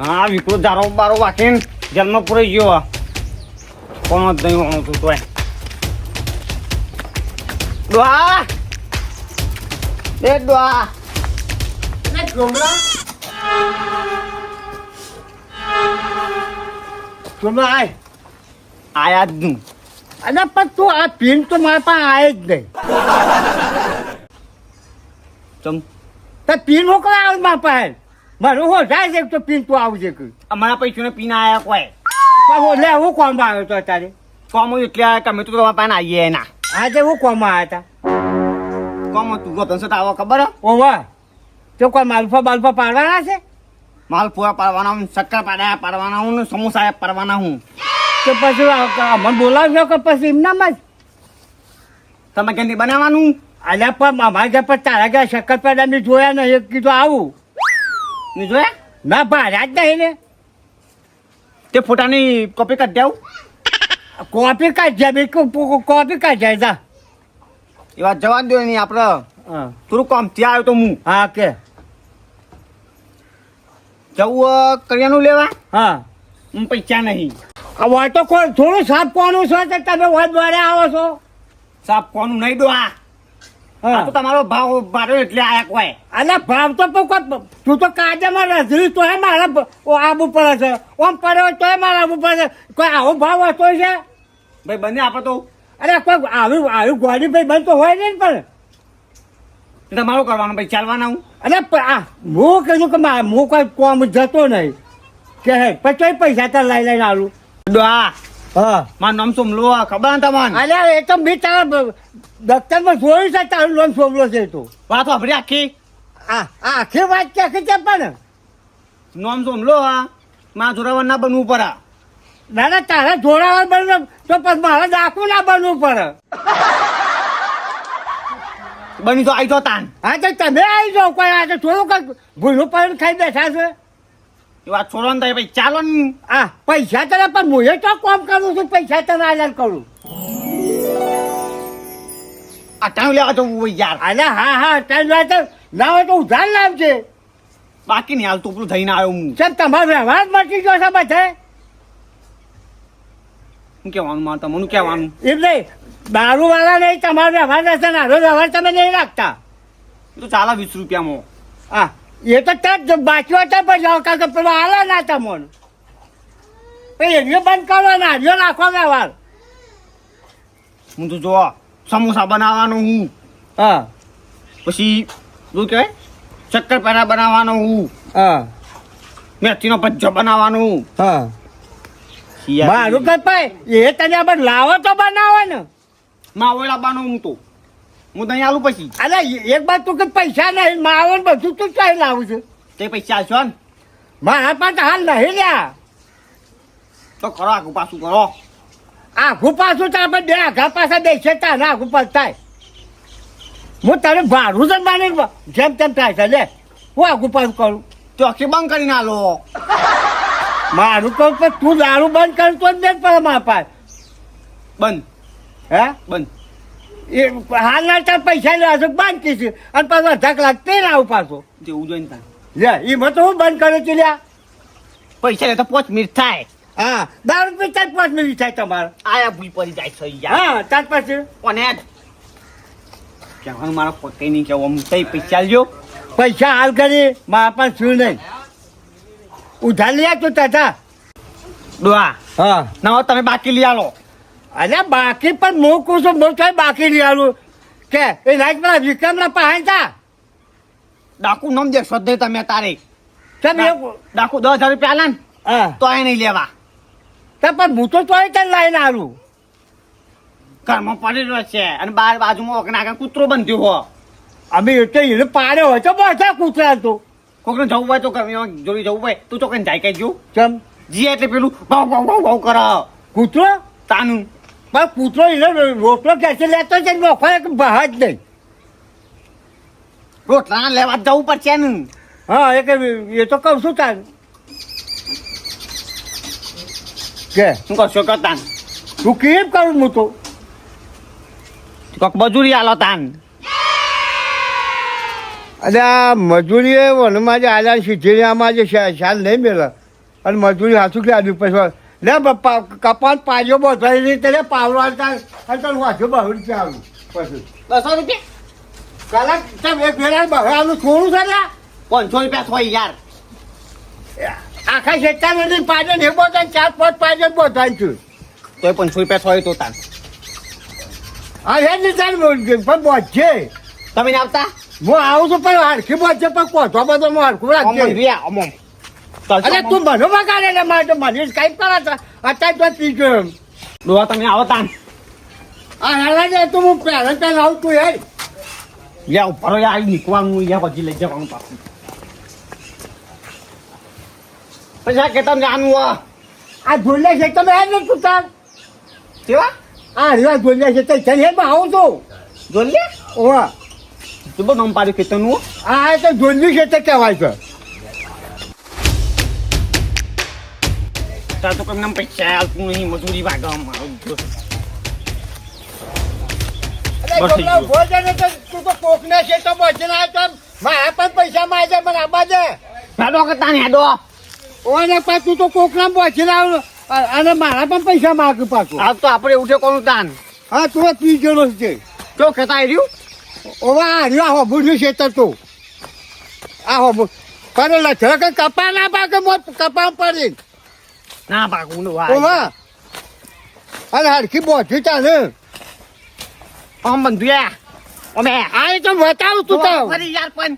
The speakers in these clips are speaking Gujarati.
હા વિકૃત ધારો બારો વાંચીને જન્મ પૂરી ગયો. કોણ જ નહીં હોણું તું તોય. ડોહા! એ ડોહા! આયા. જ નું અને પણ તું આ પીન તો મારા પાસે આવે જ નહીં. ચમ. તો પીન મોકલા આવે મારા પાસે? મારું હો જાય છે તો પીન તું આવજે કે અમારા પૈસાને પીને આયા કોઈ? હું લે હું કોમ આવ્યો તો અત્યારે? કોમ એટલે આયા કે અમે તો તમારા પાસે આવીએ એના. આજે હું કોમ આવ્યા હતા? કોમ તું ગો તને આવો ખબર? ઓવા તો કોઈ માલફા બાલફા પાડવાના છે? માલપુઆ પાડવાના હું શક્કર પાડ્યા પાડવાના હું સમોસા પાડવાના હું. તો પછી અમને બોલાવજો કે પછી એમનામાં જ તમે કેમ બનાવવાનું? અલ્યા પણ અમારા ઘર પર તારા ઘર શક્કરપાડા મેં જોયા નહીં કીધું આવું. ની જોયા ના જ નહીં ને. તે ફોટાની કોપી કાઢી દેવું કોપી કાઢ્યા બી કોપી કાઢ્યા જા. એ વાત જવા દો નહીં આપણે. થોડું કામ ત્યાં આવ્યો તો હું. હા કે. જવું કરિયાનું લેવા? હા. હું પૈસા નહીં. આ તો કોઈ થોડું સાફ કોનું છે તો તમે વધ વાળે આવો છો. સાફ કોનું નહીં દો આ. આ તો તમારો ભાવ ભાડો એટલે આયા કોઈ. અને ભાવ તો તું તો કાજામાં રજરી તો હે મારા આબુ પડે છે. ઓમ પડ્યો તો મારા આબુ પડે છે. કોઈ આવો ભાવ હતો છે? ભાઈ બંને આપણે તો. અરે કોઈ આવી આવી ગોડી ભાઈ બંધ તો હોય નહીં પણ. તમારું કરવાનું ભાઈ ચાલવાના હું. અરે હું કીધું કે હું કોઈ કોમ જતો નહીં. કે પછી પૈસા તાર લઈ લઈને આવું. આ. હા. મારું નામ સોમલો આ ખબર તમારે અલ્યા એ તો મેં તારા દફતરમાં જોયું છે તારું લોન સોમલો છે તું. વાત વાપરી આખી? આ આખી વાત કે આખી છે પણ? નામ સોમલો આ. મારા જોરાવર ના બનવું પડે. દાદા તારા જોડાવા બનવું તો પછી મારે દાખવું ના બનવું પડે. બની તો આવી તો તાન. હા તો તમે આવી જાઓ કોઈ આ તો થોડું કઈ ભૂલું પણ ખાઈ બેઠા છે? એ વાત છોડો ને ભાઈ ચાલો ને. આ પૈસા તને પણ હું એ તો કોમ કરું છું પૈસા તને આલન કરું. આ ટાઈમ લેવા જવું હોય યાર. અરે હા હા ટાઈમ લેવા તો ના હોય તો ઉધાર લાવજે. બાકી નહીં હાલ તો પેલું થઈને આવ્યો હું. સાહેબ તમારો વ્યવહાર મટી ગયો છે બધે. શું કહેવાનું મારે તમને કહેવાનું? એટલે દારૂ વાળા નહીં તમારો વ્યવહાર રહેશે ને આનો વ્યવહાર તમે નહીં રાખતા. તો ચાલો વીસ રૂપિયામાં. હા. એ તો ત્યાં જ હતા પણ જાઓ કારણ કે પેલો આલે ના તમને. એરિયો બંધ કરો ને આર્યો રાખો વ્યવહાર હું તો જો સમોસા બનાવવાનો હું. હા. પછી શું કહેવાય? શક્કરપારા બનાવવાનો હું. હા. મેથીનો ભજ્જો બનાવવાનો હું. હા. મારું કઈ એ તને આપણે લાવો તો બનાવો ને. માવો લાવવાનો હું તો. હું તો અહીં આલું પછી. અરે એક બાદ તું કે પૈસા નહીં માવો ને બધું તું ચાઈ લાવું છું. તે પૈસા આવશો ને? મારા પાસે હાલ નહીં લ્યા. તો કરો આખું પાછું કરો. આખું પાછું તો આપણે બે આઘા પાછા દેશે તારે આખું પાછ થાય. હું તારે ભાડું જ માની જેમ તેમ થાય છે લે. હું આખું પાછું કરું. તો આખી બંધ કરીને આલો. મારું કહું પણ તું દારૂ બંધ કરતો જ નહીં પડે મારા પાસે. બંધ. હે? બંધ. એ હાલના તાર પૈસા લેવા છું બંધ કીધું અને પાછો ધક લાગતી ને આવું પાછો. જેવું જોઈને થાય. લે એમાં તો હું બંધ કર્યું છે લ્યા પૈસા લેતા પાંચ મિનિટ થાય. હા દારૂ જ પાંચ મિનિટ થાય તમારે. આયા ભૂલ પડી જાય છે હા ત્યાર પાંચ કોને કહેવાનું મારા પોતે નહીં કહેવું આમ તઈ પૈસા લ્યો પૈસા હાલ કરી મારા પણ શું નહીં. ઉધાર લઈ તું તથા ડોહા હા. ના તમે બાકી લઈ આલો. અરે બાકી પણ હું કહું છું હું કઈ બાકી નહીં આવું કે એ લાઈટ પેલા વિક્રમના પહાય તા? ડાકુ નામ જે શ્રદ્ધે તમે તારે. કેમ ડાકુ દસ હજાર રૂપિયા આલે ને હા. તો એ નહીં લેવા. તો પણ હું તો તોય તને લઈને આવું ઘરમાં પડેલો છે અને બાર બાજુમાં ઓકના આગળ કૂતરો બંધ્યો હો. અમે એટલે એને પાડ્યો હોય તો બધા કૂતરા તો. કોકને જવું હોય તો ગમે જોડી જવું હોય તું ચોકને જાય કઈ ગયું ચમ જી એટલે પેલું ભાવ ભાવ ભાવ ભાવ કર. કૂતરો? તાનું. પણ કૂતરો એને રોટલો ક્યાંથી લેતો છે નોખો એક બહાર જ નહીં. રોટલા લેવા જવું પડશે ને હા એ કે એ તો કહું છું તાર કે? શું કરશો કહો તાન? તું કેમ કરું હું તો? કોક મજૂરી આલો તાન. અરે આ મજૂરી વનમાં જે આલ્યા સીધીમાં જે શાલ નહીં મેળે અને મજૂરી હાથું કે આદુ પછી લે કપાલ પાજો બોધાઈ રીતે લે પાવડો હાલતા હાલતા વાંચો બહુ રૂપિયા આવું પછી. બસો રૂપિયા? કલાક તમે એક ફેરા બહુ આવું થોડું છે ને પાંચસો રૂપિયા થોય યાર. આખા શેતા નથી પાડે ને બોતા ચાર પાંચ પાજો બોધાઈ છું તો પાંચસો રૂપિયા થોય તો તાન હા હે ને તાન પણ બોધશે તમે આવતા? હું આવું છું પણ હરખી છે પણ કોઠો બધો હું હરખું અમમ રાખજે અરે તું મને બગાડે ને મારે તો મને જ કઈ કરે છે. અત્યારે તો પી ગયો એમ. ડોહા તમે આવો તાન. આ હેલા દે તું હું પહેલા પહેલા આવું તું યાર યા ઉપર યા આવી નીકળવાનું યા પછી લઈ જવાનું પાછું. પૈસા કે તમને આનું આ? ઢોલિયા છે તમે હેર નથી તું તાર. કેવા? આ રેવા ઢોલિયા છે તે છે હેમાં આવું છું. જોલિયા ઓવા. તું બધું નામ પાડ્યું કેતનનું આ તો ઢોલિયું છે તે કહેવાય છે. તાર તો કોઈ નામ પૈસા આવતું નહીં મજૂરી છે ને તો તું તો કોકને છે તો બચીને આવ્યો તો મારા પણ પૈસા માં છે મને આબા દે. હેડો કરતા ને હેડો. ઓને પાછું તું તો કોકના બચીને આવ્યો અને મારા પણ પૈસા માગ્યું પાછું. આ તો આપણે ઉઠે કોનું તાન હા તું પી ગયેલો છે. જો કેતા રહ્યું? ઓવા આ રહ્યો આ હોબું છે તો તું. આ હોબું કરે લખે કે કપા ના પાકે કપા પડી. ના ભાગવું ને ઓવા અને હરખી બોધી ચાલે આમ બંધુયા અમે આ તો બતાવું તું તો ફરી યાર પણ.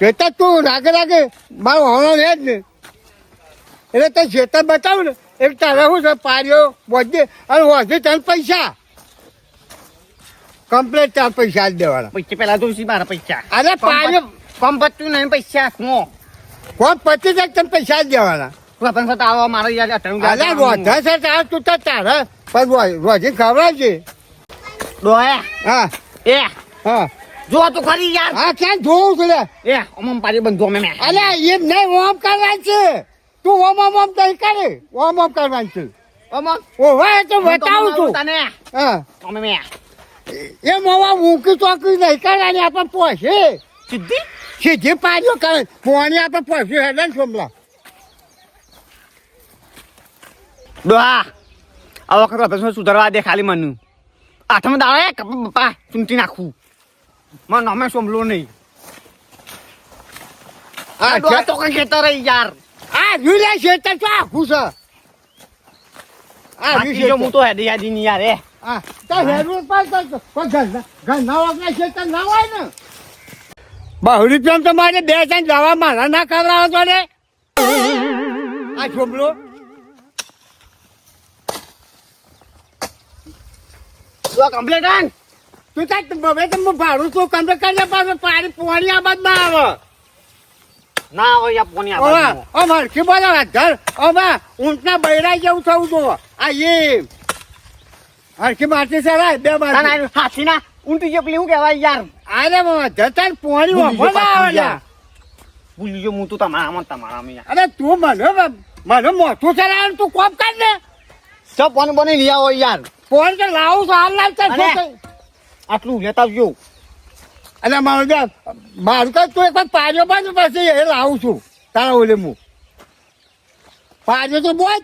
ખેતર તું રાગે રાગે મારો હોણો છે જ ને. એટલે તે ખેતર બતાવું ને એટલે તારે શું છે પાર્યો બોધી અને વધી તને પૈસા. કમ્પ્લેટ ચાર પૈસા જ દેવાના. પૈસા પેલા તો મારા પૈસા. અરે પાર્યો. બચ્યું નહીં પૈસા હું. કોણ પચીસ તને પૈસા જ દેવાના? તું આપણ સાથે આવો મારે યાર અઠાણું અરે વધા છે તારે તું તો તારે પણ વધી ખવડાવજે. ડોહે હા. એ હા. જો તું ખરી યાર. હા ક્યાં જોઉં છું એ અમમ પાડી બંધુ અમે અલ્યા એમ નહીં ઓમ કરવાનું છે. તું ઓમ ઓમ ઓમ નહીં કરે. ઓમ ઓમ કરવાનું છે. અમમ ઓ એ તો બતાવું છું. તને. હા. અમે મેં એ મોવા મૂકી ચોકી નહીં કરવાની આપણે પોસે સીધી? સીધી પાડ્યો કરે. પોણી આપણે પહોંચ્યું હેડે સોમલા. ડોહા આ વખત અભ્યાસમાં સુધારવા દે ખાલી મને? આઠમાં દાડે કપ પપ્પા ચૂંટી નાખું. મને અમે સોમલો નહીં. હા ડોહા તો કઈ કહેતા રહી યાર. આ જુલે છે તો આખું છે. આ જો હું તો હેડી હેડી ની યાર એ હા તો હેડવું પણ તો કોઈ ઘરના ઘરના વાગના છે ના હોય ને. બહુ રૂપિયા તો મારે બે જણ દવા મારા ના ખવડાવો તો ને આ છોકરો તો કમ્પ્લીટ હન તું તાર હવે તમે ભાડું તું કમ્પ્લેટ કરીને પાછું. પાણી પોણી આ બાદ ના આવે. ના હોય આ પોની ઓવા આ ઓ મરખી બોલાવા ધર બા ઊંટના બૈરા જેવું થવું તો. આ એ હરખી મારતી સરાય બે મારતી. હાથી ના. ઊંટી જે પેલી કહેવાય યાર? અરે બાબા ધતાર પોણી ના આવે. ભૂલી ગયો હું તો તમારામાં તમારામાં અરે તું મને મને મોટું ચલાવે તું કોમ કર ને સબ ફોન બની લઈ આવો યાર. ફોન કે લાવું છું હાલ લાવ? આટલું લેતા આવજો. અને મારું જા મારું કાંઈ તું એક પાડ્યો બાજુ પછી એ લાવું છું. તારા ઓલે હું પાડ્યો તો બોય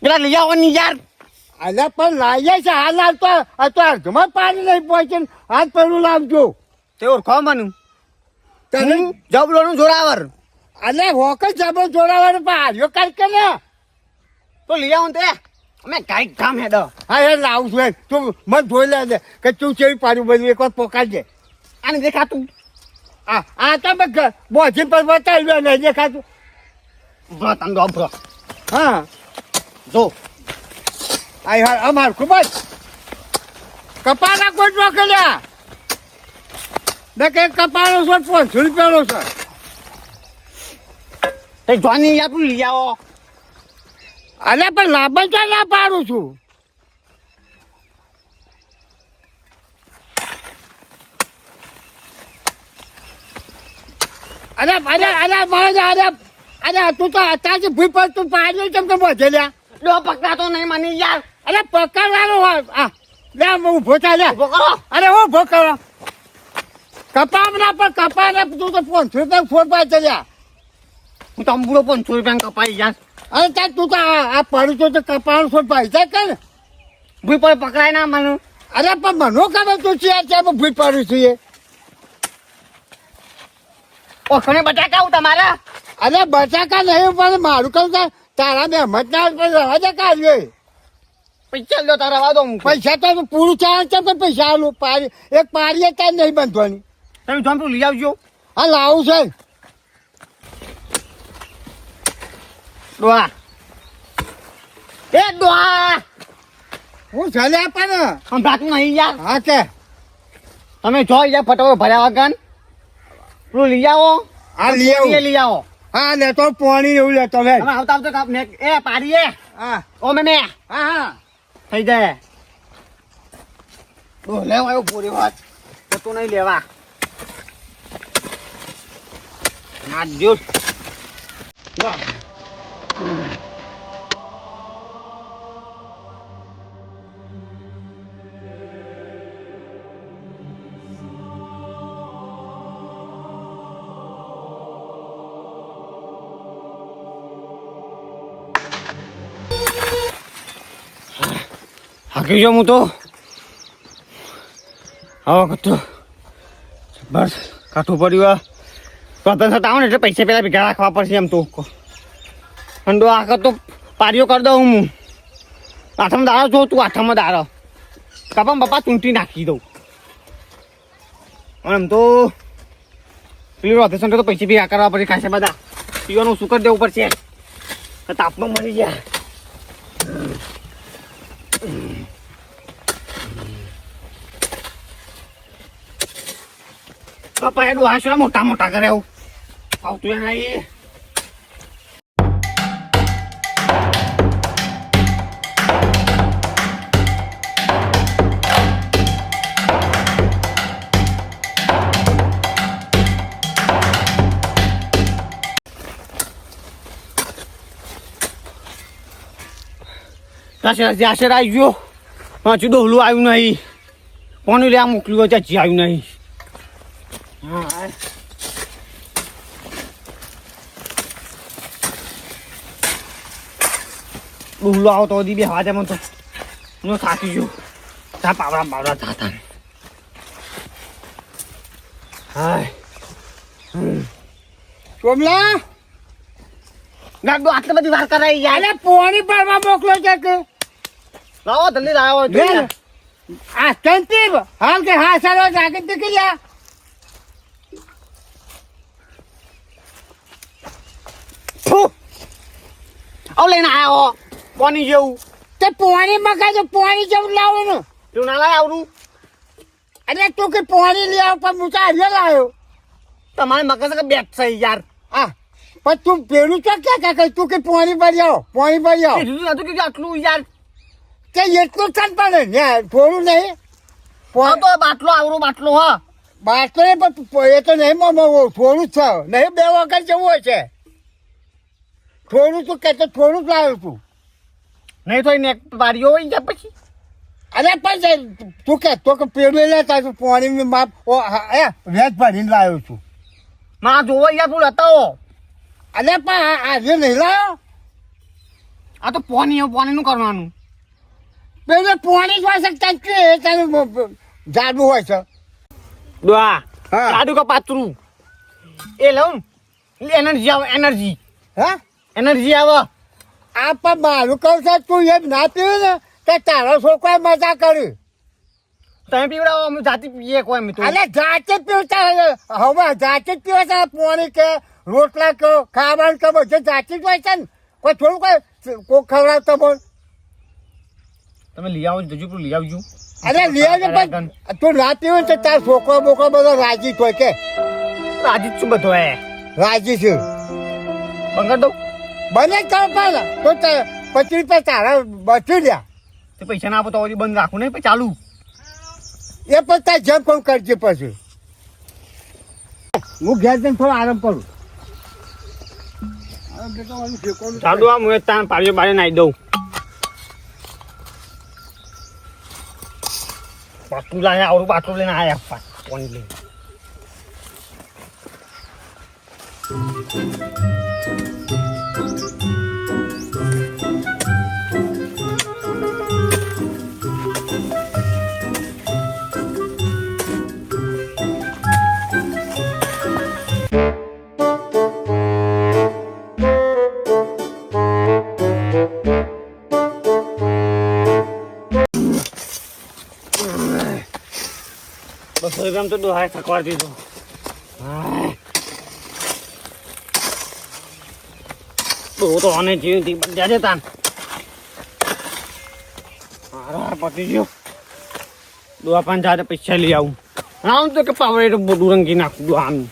પેલા લઈ આવવાની યાર. અલ્યા પણ લાવીએ છે હાલ હાલ તો. આ તો અર્ધમાં પાણી નહીં પહોંચે હાથ પેલું લાવજો. તે ઓળખો મને. તને? જબલોનું જોરાવર અલે હોક જબલો પણ હાલ્યો કાંઈ કે ને? તો લઈ આવો તે. અમે કાંઈક કામ હેડો. હા એ લાવું છું. તું મને જોઈ લે કે તું ચેવી પાડ્યું બધું એક વાર પોકાડજે આને દેખાતું? આ આ તો બોજી પર બતાવ્યું ને દેખાતું. ભરો તમ દો ભરો. હા. જો. આ હાર અમાર ખૂબ જ. કપાળા કોઈ મોકલ્યા ને કે કપાળો છે પાંચસો રૂપિયાનો છે. તે જોની યાર લઈ આવો. અલે પણ લાંબા તો ના પાડું છું? અરે અરે અરે મારે અરે અરે તું તો અત્યારથી ભૂઈ પર તું પાડ્યું કેમ કે વધે લ્યા? ડો પકડાતો નહીં મને યાર. અરે પકડવાનો હોય. આ લે હું ઊભો થા લે. અરે હું ઊભો કરો. કપામના પર કપાને તું તો પાંચસો રૂપિયા ફોન પાય ચલ્યા હું તંબુરો પાંચસો રૂપિયા કપાઈ યાર. અરે ત્યાં તું તો આ પડું તો કપાળ છો પૈસા કર ને ભૂઈ પર પકડાય ના મને. અરે પણ મનો ખબર તું છે ત્યાં ભૂઈ પડ્યું છું એ. ઓછો બટાકા હું તમારા? અરે બટાકા નહીં પણ મારું કહું ત્યાં તારા મહેમત ના આવે પણ રવા દે કાઢ્યો પૈસા લો તારા વાદો હું પૈસા તો પૂરું ચાલે છે પણ પૈસા આલું. પારી એક પાડીએ ત્યાં નહીં બંધવાની. તમે જોન લઈ આવજો. હા લાવું છે. ડોહા. એ ડોહા. હું ચાલે પણ ને નહીં યાર. હા કે. તમે જો યાર ફટાફટ ભર્યા વગર. પેલું લઈ આવો. હા લઈ આવો. લઈ આવો. હા લેતો પાણી એવું લેતો લે. તમે આવતા આવતા કાપ ને એ પાડીએ. હા. ઓ મે મે હા હા. થઈ જાય. ઓ લેવા આવ્યો પૂરી વાત. તો નહીં લેવા. ના જો. હાકી જો હું તો આવો કતો બસ કાઠું પડ્યું સ્વતંત્ર થતા આવો ને એટલે પૈસા પેલા ભેગા રાખવા પડશે એમ તો અંડો આખો તો પારીઓ કરી દઉં હું. આઠમ દારો જો, તું આઠમ દારો કપા પપ્પા ચૂંટી નાખી દઉં. અને એમ તો પેલું રોધેશન તો પૈસા ભેગા કરવા પડશે ખાશે બધા. પીવાનું શું કરી દેવું પડશે? તાપમાં મરી ગયા. પપ્પા એ ડોહા શું મોટા મોટા કરે આવું આવતું એના એ રાશે રાશે આવી ગયો પાછું ડોહલું આવ્યું નહીં કોનું લે મોકલ્યું ચાચી આવ્યું નહીં હા ડોહલું આવો તો દી બે જાય મને તો હું થાકી ગયો તા પાવડા પાવડા થતા હાય સોમલા ગાડો આટલી બધી વાર કરાઈ પોણી પાણી ભરવા મોકલો છે કે લાવો જલ્દી લાવો આ સંતીબ હાલ કે હા સારો જાગે દીકરી લ્યા આવ લઈને આવ્યો કોની જેવું. તે પાણી મગાજો પાણી જેવું લાવો ને તું ના લાય આવડું અરે તું કે પાણી લઈ આવ પણ મૂચા તો લાવ્યો. તમારે મગજ કે બેઠ છે યાર. હા પણ તું પેલું તો ક્યાં કાકા તું કે પાણી ભરી આવો પાણી ભરી આવો. કીધું નતું કે આટલું યાર. તે એટલું જ થાય પણ થોડું નહીં. તો બાટલો આવરો બાટલો હા. બાટલો પણ એ તો નહીં મમો થોડું જ છે નહીં બે વખત જવું હોય છે. થોડું તું કહેતો થોડું જ લાવ્યું તું. નહીં તો ને વારીઓ હોય ગયા પછી. અરે પણ તું કે તો કે પેલું લેતા તું પાણી માપ એ વેજ ભરીને લાવ્યો છું. ના જોવો યાર તું લેતા અરે પણ આજે નહીં લાવ્યો? આ તો પોની પોણીનું કરવાનું. પેલું પાણી છે ટંકી એ જાડું હોય છે. દોા હા. લાડુ કા પાતરું એ લઉં એનર્જી આવે એનર્જી. હા? એનર્જી આવે. આ પણ મારું કહું છે તું એમ ના પીવું ને કે તારો છોકરો મજા કરી. તમે પીવડાવો અમે જાતે પીએ કોઈ મિત્રો અરે જાતે પીવતા હવે જાતે જ પીવે છે પાણી કે રોટલા કે ખાવાનું કે બધું જાતે જ હોય છે ને? કોઈ થોડું કોઈ કોઈ ખવડાવતો બોલ. તમે લઈ આવો જજુ પેલું લઈ આવજો. અરે લઈ આવજો પણ તું ના પીવે તો તાર છોકરો બોકરો બધો રાજી થાય કે? રાજી છું બધો એ રાજી છું. બંગર દઉં? બને કરો પણ તો પચીસ રૂપિયા તારા બચી રહ્યા. તે પૈસા ના આપો તો હજી બંધ રાખું નહીં પછી ચાલુ. એ પણ તાર જેમ પણ કરજે પછી. હું ઘેર જઈને થોડો આરામ કરું. ચાલુ આ મુએ તાન પાડ્યો બારે નાઈ દઉં. પાટલું લાયા આવડું પાટલું લઈને આયા. કોણ લઈને રૂપિયામાં તો ડોહાએ થકવાર દીધો. બહુ તો આને જીવતી બધા જાજે તાન. હારા પતી ગયો. ડોહા પાંચ હજાર પૈસા લઈ આવું. આમ તો કે પાવડે તો બધું રંગી નાખું દોહાનું.